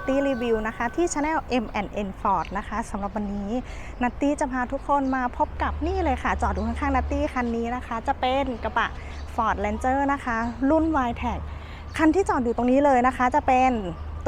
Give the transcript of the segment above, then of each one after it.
ตตี้รีวิวนะคะที่ Channel M&N Ford นะคะสำหรับวันนี้นัตตี้จะพาทุกคนมาพบกับนี่เลยค่ะ จอดอยู่ข้างๆนัตตี้คันนี้นะคะ จะเป็นกระบะ Ford Ranger นะคะ รุ่น y t e c คันที่จอดอยู่ตรงนี้เลยนะคะ จะเป็น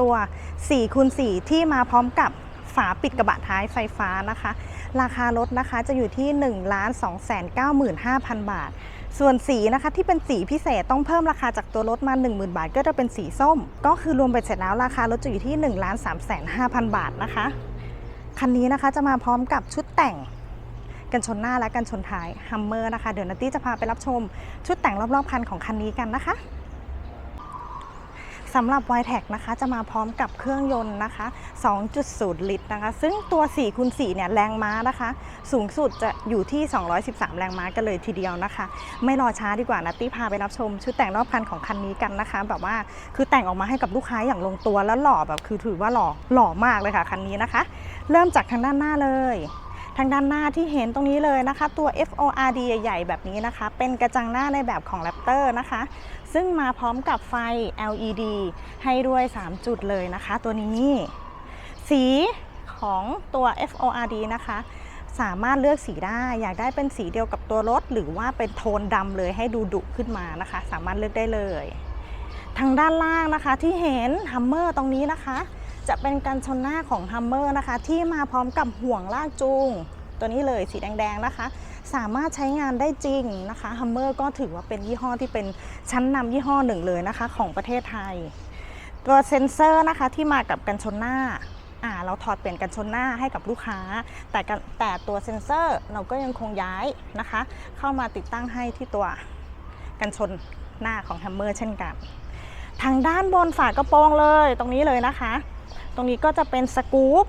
ตัว4คูณ4ที่มาพร้อมกับฝาปิดกระบะท้ายไฟฟ้านะคะ ราคารถนะคะจะอยู่ที่ 1 2 9 5 0 0 0 บาท ส่วนสีนะคะที่เป็นสีพิเศษต้องเพิ่มราคาจากตัวรถมา 10,000 บาท ก็จะเป็นสีส้ม ก็คือรวมไปเสร็จแล้วราคารถจะอยู่ที่1 3 5 0 0 0 บาทนะคะ คันนี้นะคะจะมาพร้อมกับชุดแต่งกันชนหน้าและกันชนท้ายฮัมเมอร์นะคะ เดี๋ยวนัตตี้จะพาไปรับชม ชุดแต่งรอบๆคันของคันนี้กันนะคะ สำหรับ y t e c นะคะจะมาพร้อมกับเครื่องยนต์นะคะ 2.0 ลิตรนะคะ ซึ่งตัว4คูณ4เนี่ยแรงม้านะคะ สูงสุดจะอยู่ที่ 213 แรงม้ากันเลยทีเดียวนะคะ ไม่รอช้าดีกว่านัตตี้พาไปรับชม ชุดแต่งรอบคันของคันนี้กันนะคะ แบบว่าคือแต่งออกมาให้กับลูกค้าอย่างลงตัวแล้วหล่อแบบคือถือว่าหล่อหล่อมากเลยค่ะคันนี้นะคะ เริ่มจากทางด้านหน้าเลย ทางด้านหน้าที่เห็นตรงนี้เลยนะคะ ตัว FORD ใหญ่ๆ แบบนี้นะคะ เป็นกระจังหน้าในแบบของ Raptor นะคะ ซึ่งมาพร้อมกับไฟ LED ให้ด้วย 3 จุดเลยนะคะ ตัวนี้ สีของตัว FORD นะคะ สามารถเลือกสีได้ อยากได้เป็นสีเดียวกับตัวรถ หรือว่าเป็นโทนดำเลยให้ดูดุขึ้นมานะคะ สามารถเลือกได้เลย ทางด้านล่างนะคะที่เห็นฮัมเมอร์ตรงนี้นะคะ จะเป็นการชนหน้าของฮัมเมอร์นะคะ ที่มาพร้อมกับห่วงลากจูง ตัวนี้เลยสีแดงๆนะคะ สามารถใช้งานได้จริงนะคะฮัมเมอร์ก็ถือว่าเป็นยี่ห้อที่เป็นชั้นนำยี่ห้อหนึ่งเลยนะคะ ของประเทศไทย ตัวเซ็นเซอร์นะคะที่มากับกันชนหน้าอ่าเราถอดเปลี่ยนกันชนหน้าให้กับลูกค้า แต่แต่ตัวเซ็นเซอร์เราก็ยังคงย้ายนะคะ เข้ามาติดตั้งให้ที่ตัวกันชนหน้าของฮัมเมอร์เช่นกัน ทางด้านบนฝากระโปรงเลยตรงนี้เลยนะคะ ตรงนี้ก็จะเป็นสกู๊ป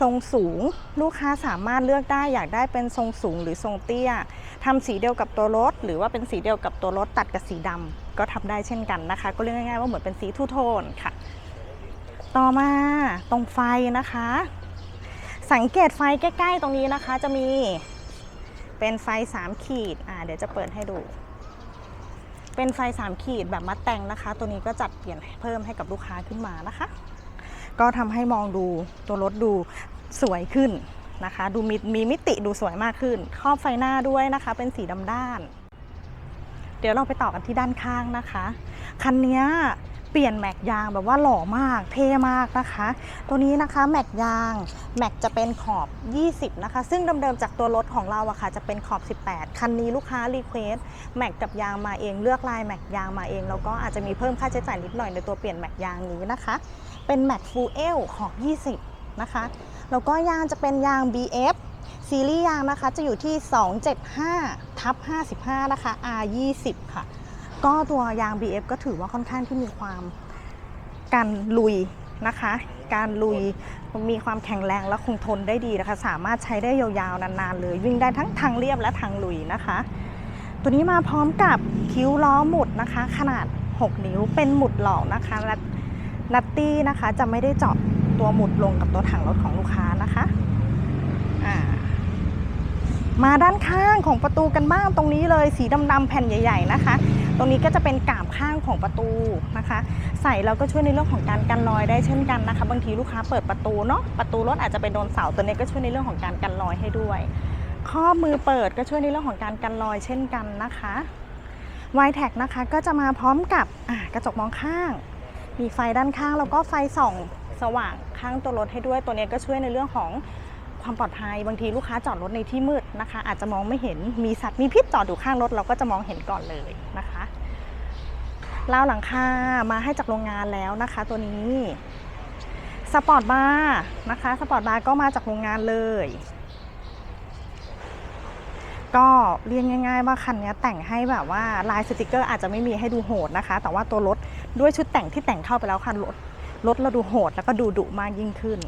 ทรงสูงลูกค้าสามารถเลือกได้อยากได้เป็นทรงสูงหรือทรงเตี้ยทำสีเดียวกับตัวรถ หรือว่าเป็นสีเดียวกับตัวรถตัดกับสีดำก็ทำได้เช่นกันนะคะ ก็เรียกง่ายๆว่าเหมือนเป็นสีทูโทนค่ะ ต่อมาตรงไฟนะคะ สังเกตไฟใกล้ ๆ ตรงนี้นะคะจะมีเป็นไฟ 3 ขีดอ่าเดี๋ยวจะเปิดให้ดู เป็นไฟ 3 ขีดแบบมัดแต่งนะคะ ตัวนี้ก็จัดเปลี่ยนเพิ่มให้กับลูกค้าขึ้นมานะคะ ก็ทำให้มองดูตัวรถดูสวยขึ้นนะคะ ดูมีมีมิติดูสวยมากขึ้นครอบไฟหน้าด้วยนะคะ เป็นสีดำด้าน เดี๋ยวเราไปต่อกันที่ด้านข้างนะคะ คันนี้เปลี่ยนแม็กยางแบบว่าหล่อมากเท่มากนะคะ ตัวนี้นะคะแม็กยางแม็กจะเป็นขอบ 20 นะคะ ซึ่งเดิมๆจากตัวรถของเราอะค่ะจะเป็นขอบ 18 คันนี้ลูกค้ารีเควสแม็กกับยางมาเองเลือกลายแม็กยางมาเองแล้วก็อาจจะมีเพิ่มค่าใช้จ่ายนิดหน่อยในตัวเปลี่ยนแม็กยางนี้นะคะ เป็นแม็กฟูเอลขอบ20 นะคะ แล้วก็ยางจะเป็นยาง BF ซีรีส์ยางนะคะจะอยู่ที่ 275ทับ55 นะคะ R20 ค่ะ ก็ตัวยาง BF ก็ถือว่าค่อนข้างที่มีความการลุยนะคะ การลุยมีความแข็งแรงและคงทนได้ดีนะคะ สามารถใช้ได้ยาวๆ นานๆ เลย วิ่งได้ทั้งทางเรียบและทางลุยนะคะ ตัวนี้มาพร้อมกับคิ้วล้อหมุดนะคะ ขนาด 6 นิ้วเป็นหมุดหลอกนะคะและ นัตตี้นะคะจะไม่ได้เจาะตัวหมุดลงกับตัวถังรถของลูกค้านะคะามาด้านข้างของประตูกันบ้างตรงนี้เลยสีดำๆแผ่นใหญ่ ๆนะคะ ตรงนี้ก็จะเป็นกาบข้างของประตูนะคะ ใส่แล้วก็ช่วยในเรื่องของการกันรอยได้เช่นกันนะคะ บางทีลูกค้าเปิดประตูเนาะประตูรถอาจจะไปโดนเสาตัวนี้ก็ช่วยในเรื่องของการกันรอยให้ด้วย ข้อมือเปิดก็ช่วยในเรื่องของการกันรอยเช่นกันนะคะ y t e c นะคะก็จะมาพร้อมกับกระจกมองข้าง มีไฟด้านข้างแล้วก็ไฟส่องสว่างข้างตัวรถให้ด้วย ตัวนี้ก็ช่วยในเรื่องของความปลอดภัยบางทีลูกค้าจอดรถในที่มืดนะคะ อาจจะมองไม่เห็นมีสัตว์มีพิษจอดอยู่ข้างรถเราก็จะมองเห็นก่อนเลยนะคะราวหลังคามาให้จากโรงงานแล้วนะคะ ตัวนี้สปอร์ตบาร์นะคะสปอร์ตบาร์ก็มาจากโรงงานเลย ก็เรียกง่าย ๆ ว่าคันนี้แต่งให้แบบว่าลายสติกเกอร์อาจจะไม่มีให้ดูโหดนะคะ แต่ว่าตัวรถ ด้วยชุดแต่งที่แต่งเข้าไปแล้วคันรถรถเราดูโหดแล้วก็ดูดุมากยิ่งขึ้น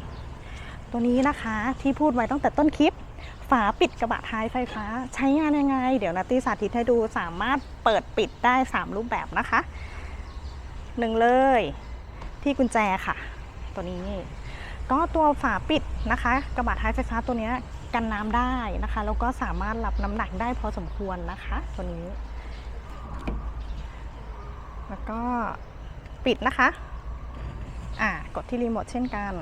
ตัวนี้นะคะที่พูดไว้ตั้งแต่ต้นคลิป ฝาปิดกระบะท้ายไฟฟ้า ใช้งานยังไง เดี๋ยวนัตตี้สาธิตให้ดูสามารถเปิดปิดได้ 3 รูปแบบนะคะหนึ่งเลยที่กุญแจค่ะ ตัวนี้ ก็ตัวฝาปิดนะคะ กระบะท้ายไฟฟ้าตัวเนี้ยกันน้ำได้นะคะ แล้วก็สามารถรับน้ำหนักได้พอสมควรนะคะ ตัวนี้ แล้วก็ ปิดนะคะ อ่ากดที่รีโมทเช่นกัน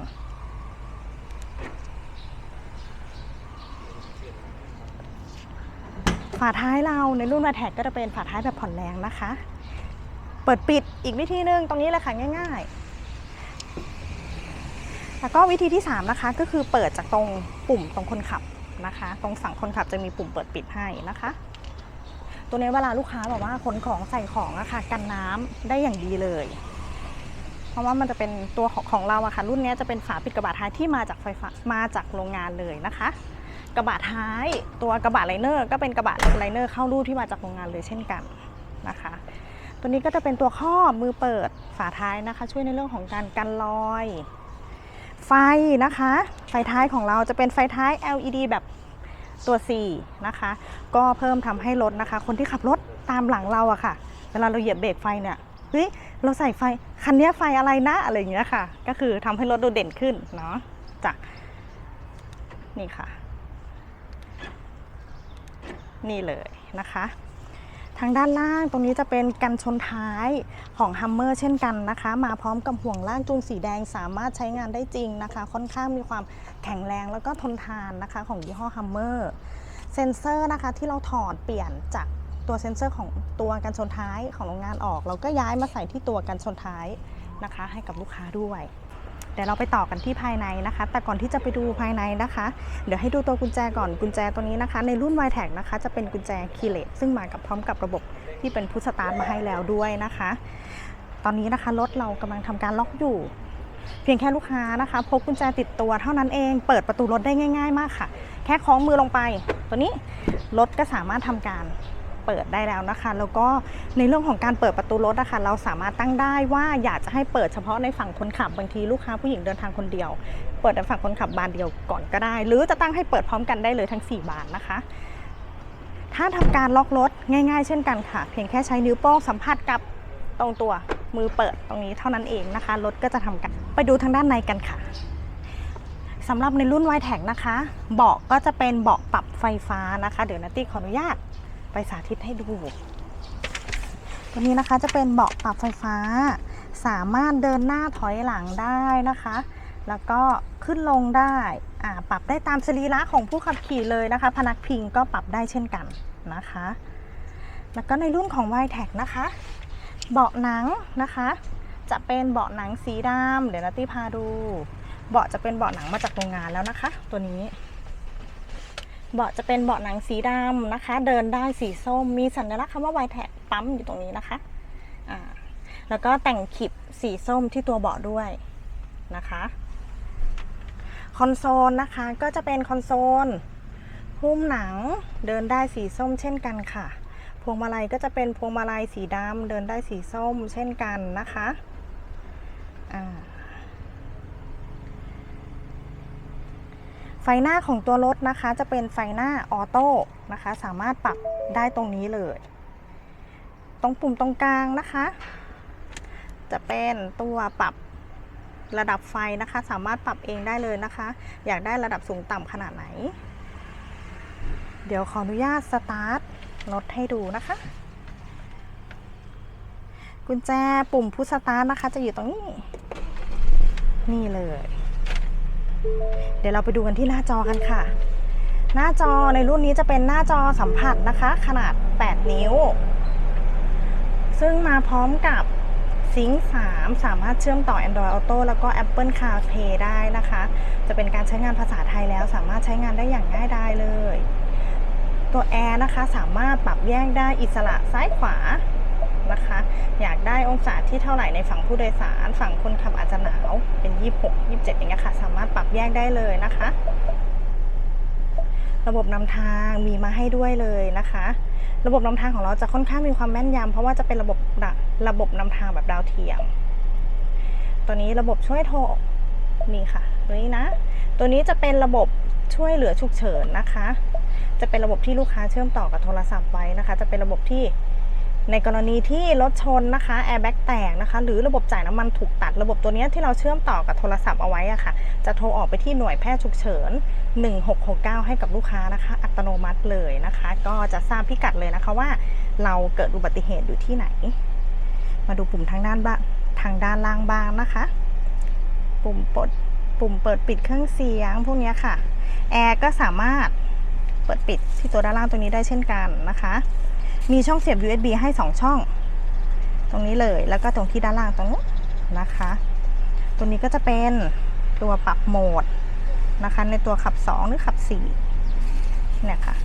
ฝาท้ายเราในรุ่นมาแท็กก็จะเป็นฝาท้ายแบบผ่อนแรงนะคะ เปิดปิดอีกวิธีหนึ่งตรงนี้เลยค่ะง่ายๆ แล้วก็วิธีที่ 3 นะคะ ก็คือเปิดจากตรงปุ่มตรงคนขับนะคะ ตรงฝั่งคนขับจะมีปุ่มเปิดปิดให้นะคะตัวนี้เวลาลูกค้าแบบว่าขนของใส่ของอะค่ะกันน้ำได้อย่างดีเลย ราะว่ามันจะเป็นตัวของของเราอะค่ะ รุ่นนี้จะเป็นฝาปิดกระบะท้ายที่มาจากไฟฟ้ามาจากโรงงานเลยนะคะ กระบะท้ายตัวกระบะไลเนอร์ก็เป็นกระบะไลเนอร์เข้ารูปที่มาจากโรงงานเลยเช่นกันนะคะ ตัวนี้ก็จะเป็นตัวข้อมือเปิดฝาท้ายนะคะ ช่วยในเรื่องของการกันรอย ไฟนะคะ ไฟท้ายของเราจะเป็นไฟท้าย LED แบบตัว C นะคะ ก็เพิ่มทำให้รถนะคะ คนที่ขับรถตามหลังเราอะค่ะ เวลาเราเหยียบเบรกไฟเนี่ยเฮ้ย เราใส่ไฟคันนี้ไฟอะไรนะอะไรอย่างเงี้ยค่ะ ก็คือทำให้รถดูเด่นขึ้นเนาะจากนี่ค่ะ นี่เลยนะคะ ทางด้านล่างตรงนี้จะเป็นกันชนท้ายของ Hummer เช่นกันนะคะ มาพร้อมกับห่วงล่างจูงสีแดงสามารถใช้งานได้จริงนะคะ ค่อนข้างมีความแข็งแรงแล้วก็ทนทานนะคะ ของยี่ห้อ Hummer เซ็นเซอร์นะคะที่เราถอดเปลี่ยนจาก ตัวเซ็นเซอร์ของตัวกันชนท้ายของโรงงานออก เราก็ย้ายมาใส่ที่ตัวกันชนท้ายนะคะ ให้กับลูกค้าด้วยเดี๋ยวเราไปต่อกันที่ภายในนะคะ แต่ก่อนที่จะไปดูภายในนะคะ เดี๋ยวให้ดูตัวกุญแจก่อนกุญแจตัวนี้นะคะ ในรุ่น y t a g นะคะ จะเป็นกุญแจคีเลสซึ่งมากับพร้อมกับระบบที่เป็นพุชสตาร์ทมาให้แล้วด้วยนะคะ ตอนนี้นะคะรถเรากำลังทำการล็อกอยู่ เพียงแค่ลูกค้านะคะพกกุญแจติดตัวเท่านั้นเองเปิดประตูรถได้ง่าย ๆ มากค่ะ แค่คล้องมือลงไป ตัวนี้รถก็สามารถทำการ เปิดได้แล้วนะคะ แล้วก็ในเรื่องของการเปิดประตูรถนะคะเราสามารถตั้งได้ว่าอยากจะให้เปิดเฉพาะในฝั่งคนขับบางทีลูกค้าผู้หญิงเดินทางคนเดียว เปิดในฝั่งคนขับบานเดียวก่อนก็ได้ หรือจะตั้งให้เปิดพร้อมกันได้เลยทั้ง 4 บานนะคะถ้าทำการล็อกรถง่าย ๆ เช่นกันค่ะ เพียงแค่ใช้นิ้วโป้งสัมผัสกับตรงตัวมือเปิดตรงนี้เท่านั้นเองนะคะ รถก็จะทำกัน ไปดูทางด้านในกันค่ะสำหรับในรุ่น y t แท็นะคะ เบาะก็จะเป็นเบาะปรับไฟฟ้านะคะ เดี๋ยวนัตตี้ขออนุญาต ไปสาธิตให้ดู ตัวนี้นะคะจะเป็นเบาะปรับไฟฟ้า สามารถเดินหน้าถอยหลังได้นะคะ แล้วก็ขึ้นลงได้อ่าปรับได้ตามสรีระของผู้ขับขี่เลยนะคะ พนักพิงก็ปรับได้เช่นกันนะคะ แล้วก็ในรุ่นของ y t แท็นะคะ เบาะหนังนะคะ จะเป็นเบาะหนังสีดำเดี๋ยวนัตตี้พาดู เบาะจะเป็นเบาะหนังมาจากโรงงานแล้วนะคะ ตัวนี้ เบาะจะเป็นเบาะหนังสีดำนะคะ เดินได้สีส้ม มีสัญลักษณ์คำว่า y t แท็ปั๊มอยู่ตรงนี้นะคะอ่าแล้วก็แต่งขีบสีส้มที่ตัวเบาะด้วยนะคะคอนโซลนะคะก็จะเป็นคอนโซลหุ้มหนังเดินได้สีส้มเช่นกันค่ะ พวงมาลัยก็จะเป็นพวงมาลัยสีดำเดินได้สีส้มเช่นกันนะคะอ่า ฟหน้าของตัวรถนะคะจะเป็นไฟหน้าออโต้นะคะ สามารถปรับได้ตรงนี้เลย ตรงปุ่มตรงกลางนะคะ จะเป็นตัวปรับระดับไฟนะคะ สามารถปรับเองได้เลยนะคะ อยากได้ระดับสูงต่ำขนาดไหน เดี๋ยวขออนุญาตสตาร์ทรถให้ดูนะคะ กุญแจปุ่มพุชสตาร์ทนะคะ จะอยู่ตรงนี้ นี่เลย เดี๋ยวเราไปดูกันที่หน้าจอกันค่ะ หน้าจอในรุ่นนี้จะเป็นหน้าจอสัมผัสนะคะ ขนาด 8 นิ้ว ซึ่งมาพร้อมกับซิงค์3สามารถเชื่อมต่อ Android Auto แล้วก็ Apple CarPlay ได้นะคะ จะเป็นการใช้งานภาษาไทยแล้ว สามารถใช้งานได้อย่างง่ายดายเลย ตัวแอร์นะคะสามารถปรับแยกได้อิสระซ้ายขวา นะคะ อยากได้องศาที่เท่าไหร่ในฝั่งผู้โดยสาร ฝั่งคนขับอาจจะหนาวเป็น 26 27อย่างเงี้ยค่ะ สามารถปรับแยกได้เลยนะคะ ระบบนำทางมีมาให้ด้วยเลยนะคะ ระบบนำทางของเราจะค่อนข้างมีความแม่นยำเพราะว่าจะเป็นระบบระระบบนำทางแบบดาวเทียม ตัวนี้ระบบช่วยโทรนี่ค่ะ ตัวนี้นะ ตัวนี้จะเป็นระบบช่วยเหลือฉุกเฉินนะคะ จะเป็นระบบที่ลูกค้าเชื่อมต่อกับโทรศัพท์ไว้นะคะ จะเป็นระบบที่ ในกรณีที่รถชนนะคะแอร์แบ็กแตกนะคะหรือระบบจ่ายน้ำมันถูกตัดระบบตัวนี้ที่เราเชื่อมต่อกับโทรศัพท์เอาไว้อะค่ะ จะโทรออกไปที่หน่วยแพทย์ฉุกเฉิน 1669 ให้กับลูกค้านะคะ อัตโนมัติเลยนะคะ ก็จะทราบพิกัดเลยนะคะว่าเราเกิดอุบัติเหตุอยู่ที่ไหน มาดูปุ่มทางด้านบ้างทางด้านล่างบ้างนะคะ ปุ่มปดปุ่มเปิดปิดเครื่องเสียงพวกนี้ค่ะแอร์ก็สามารถเปิดปิดที่ตัวด้านล่างตรงนี้ได้เช่นกันนะคะ มีช่องเสียบ USB ให้ 2 ช่อง ตรงนี้เลยแล้วก็ตรงที่ด้านล่างตรงนี้นะคะ ตัวนี้ก็จะเป็นตัวปรับโหมดนะคะ ในตัวขับ 2 หรือขับ 4 เนี่ยค่ะ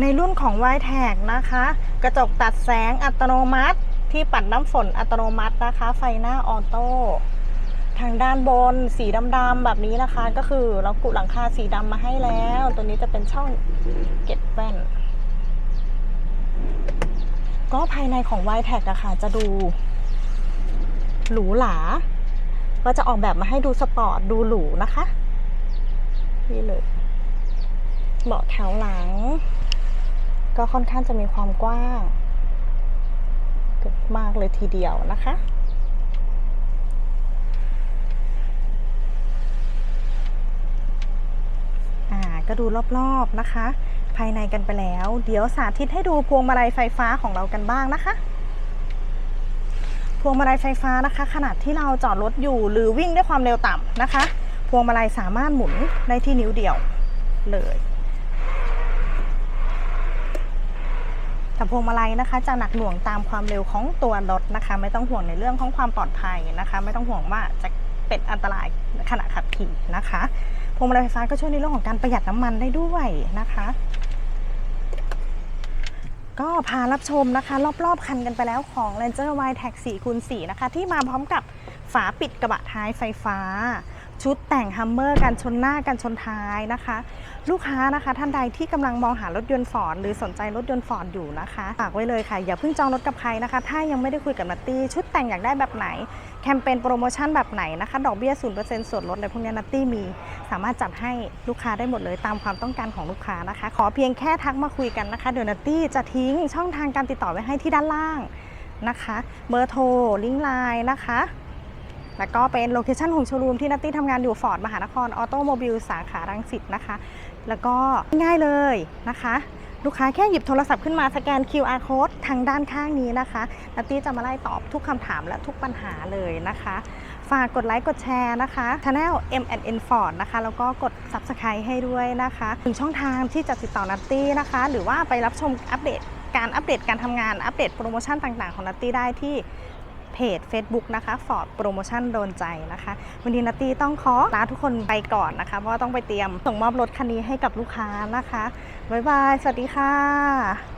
ในรุ่นของ y t a g นะคะ กระจกตัดแสงอัตโนมัติที่ปัดน้ำฝนอัตโนมัตินะคะ ไฟหน้าออโต้ ทางด้านบนสีดำๆแบบนี้นะคะ ก็คือเรากุหลังคาสีดำมาให้แล้ว ตัวนี้จะเป็นช่องเก็บแว่น ก็ภายในของ y t a g อะค่ะ จะดูหรูหราก็จะออกแบบมาให้ดูสปอร์ตดูหรูนะคะ นี่เลยเบาะแถวหลัง ก็ค่อนข้างจะมีความกว้างเกิดมากเลยทีเดียวนะคะ อ่า ก็ดูรอบๆนะคะ ภายในกันไปแล้ว เดี๋ยวสาธิตให้ดูพวงมาลัยไฟฟ้าของเรากันบ้างนะคะ พวงมาลัยไฟฟ้านะคะ ขนาดที่เราจอดรถอยู่หรือวิ่งด้วยความเร็วต่ำนะคะ พวงมาลัยสามารถหมุนได้ที่นิ้วเดียวเลยแต่พวงมาลัยนะคะจะหนักหน่วงตามความเร็วของตัวรถนะคะ ไม่ต้องห่วงในเรื่องของความปลอดภัยนะคะ ไม่ต้องห่วงว่าจะเป็นอันตรายขณะขับขี่นะคะ วงมาลัยไฟฟ้าก็ช่วยในเรื่องของการประหยัดน้ำมันได้ด้วยนะคะ ก็พารับชมนะคะ รอบๆคันกันไปแล้วของ Ranger Y Tag 4คูณ4นะคะ ที่มาพร้อมกับฝาปิดกระบะท้ายไฟฟ้า ชุดแต่งฮัมเมอร์กันชนหน้ากันชนท้ายนะคะ ลูกค้านะคะท่านใดที่กำลังมองหารถยนต์ฟอร์ดหรือสนใจรถยนต์ฟอร์ดอยู่นะคะฝากไว้เลยค่ะ อย่าเพิ่งจองรถกับใครนะคะ ถ้ายังไม่ได้คุยกับนัตตี้ชุดแต่งอยากได้แบบไหน แคมเปญโปรโมชั่นแบบไหนนะคะ ดอกเบี้ย0%ส่วนลดอะไรพวกนี้นัตตี้มี สามารถจัดให้ลูกค้าได้หมดเลยตามความต้องการของลูกค้านะคะ ขอเพียงแค่ทักมาคุยกันนะคะเดี๋ยวนัตตี้จะทิ้งช่องทางการติดต่อไว้ให้ที่ด้านล่างนะคะ เบอร์โทรลิงก์ไลน์นะคะ แล้วก็เป็นโลเคชั่นของโชว์รูมที่นัตตี้ทำงานอยู่ฟอร์ดมหานครออโตโมบิลสาขารังสิตนะคะ แล้วก็ง่ายเลยนะคะ ลูกค้าแค่หยิบโทรศัพท์ขึ้นมาสแกน QR code ทางด้านข้างนี้นะคะนัตตี้จะมาไล่ตอบทุกคำถามและทุกปัญหาเลยนะคะฝากกดไลค์กดแชร์นะคะ Channel M&N Ford นะคะ แล้วก็กด Subscribe ให้ด้วยนะคะ ถึงช่องทางที่จะติดต่อนัตตี้นะคะ หรือว่าไปรับชมอัปเดตการอัปเดตการทำงานอัปเดตโปรโมชั่นต่างๆของนัตตี้ได้ที่ จ Facebook นะคะ Ford โปรโมชั่นโดนใจนะคะวันนี้นัตตี้ต้องขอลาทุกคนไปก่อนนะคะ เพราะว่าต้องไปเตรียมส่งมอบรถคันนี้ให้กับลูกค้านะคะ บ๊ายบาย สวัสดีค่ะ